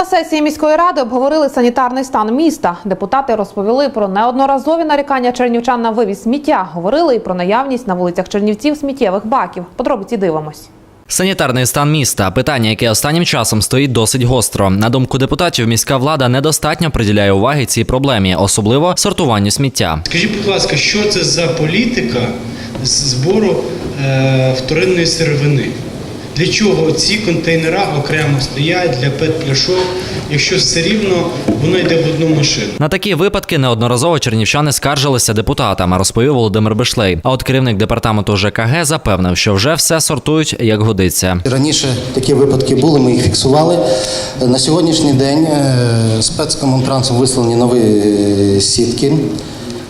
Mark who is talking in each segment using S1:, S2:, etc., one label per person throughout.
S1: На сесії міської ради обговорили санітарний стан міста. Депутати розповіли про неодноразові нарікання чернівчан на вивіз сміття. Говорили і про наявність на вулицях Чернівців сміттєвих баків. Подробиці дивимось.
S2: Санітарний стан міста питання, яке останнім часом стоїть досить гостро. На думку депутатів, міська влада недостатньо приділяє уваги цій проблемі, особливо сортуванню сміття.
S3: Скажіть, будь ласка, що це за політика збору е, вторинної сировини? Для чого ці контейнера окремо стоять для пет-пляшок, якщо все рівно воно йде в одну машину?
S2: На такі випадки неодноразово чернівчани скаржилися депутатам, розповів Володимир Бишлей. А от керівник департаменту ЖКГ запевнив, що вже все сортують як годиться.
S4: Раніше такі випадки були, ми їх фіксували. На сьогоднішній день е, спецкомунтрансом вислані нові е, сітки,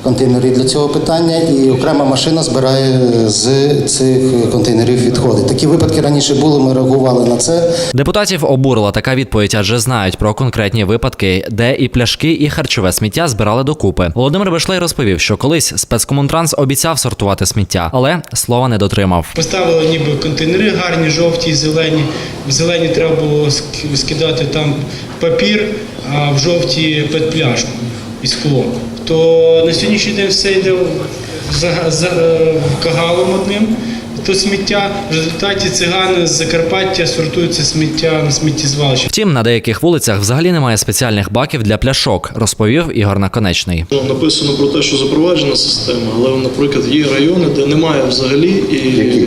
S4: контейнери для цього питання, і окрема машина збирає з цих контейнерів відходи. Такі випадки раніше були, ми реагували на це.
S2: Депутатів обурила така відповідь, адже знають про конкретні випадки, де і пляшки, і харчове сміття збирали докупи. Володимир Бишлей розповів, що колись спецкомунтранс обіцяв сортувати сміття, але слова не дотримав.
S3: Поставили ніби контейнери гарні, жовті, зелені. В зелені треба було ск- скидати там папір, а в жовті пет-пляшку і скло. То на сьогоднішній день все йде за, за, е, кагалом одним. То сміття в результаті цигани з Закарпаття сортують це сміття на сміттєзвалище.
S2: Втім, на деяких вулицях взагалі немає спеціальних баків для пляшок, розповів Ігор Наконечний.
S5: Написано про те, що запроваджена система, але, наприклад, є райони, де немає взагалі і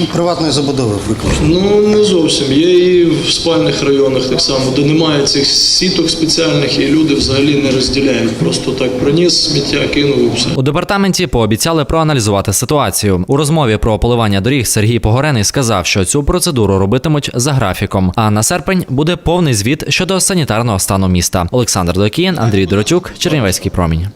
S4: Ну, приватної забудови виключно.
S5: ну не зовсім. Є і в спальних районах так само, де немає цих сіток спеціальних, і люди взагалі не розділяють. Просто так приніс сміття, кинув і все.
S2: У департаменті пообіцяли проаналізувати ситуацію. У розмові про поливання доріг Сергій Погорений сказав, що цю процедуру робитимуть за графіком. А на серпень буде повний звіт щодо санітарного стану міста. Олександр Докіян, Андрій Доротюк, Чернівецький промінь.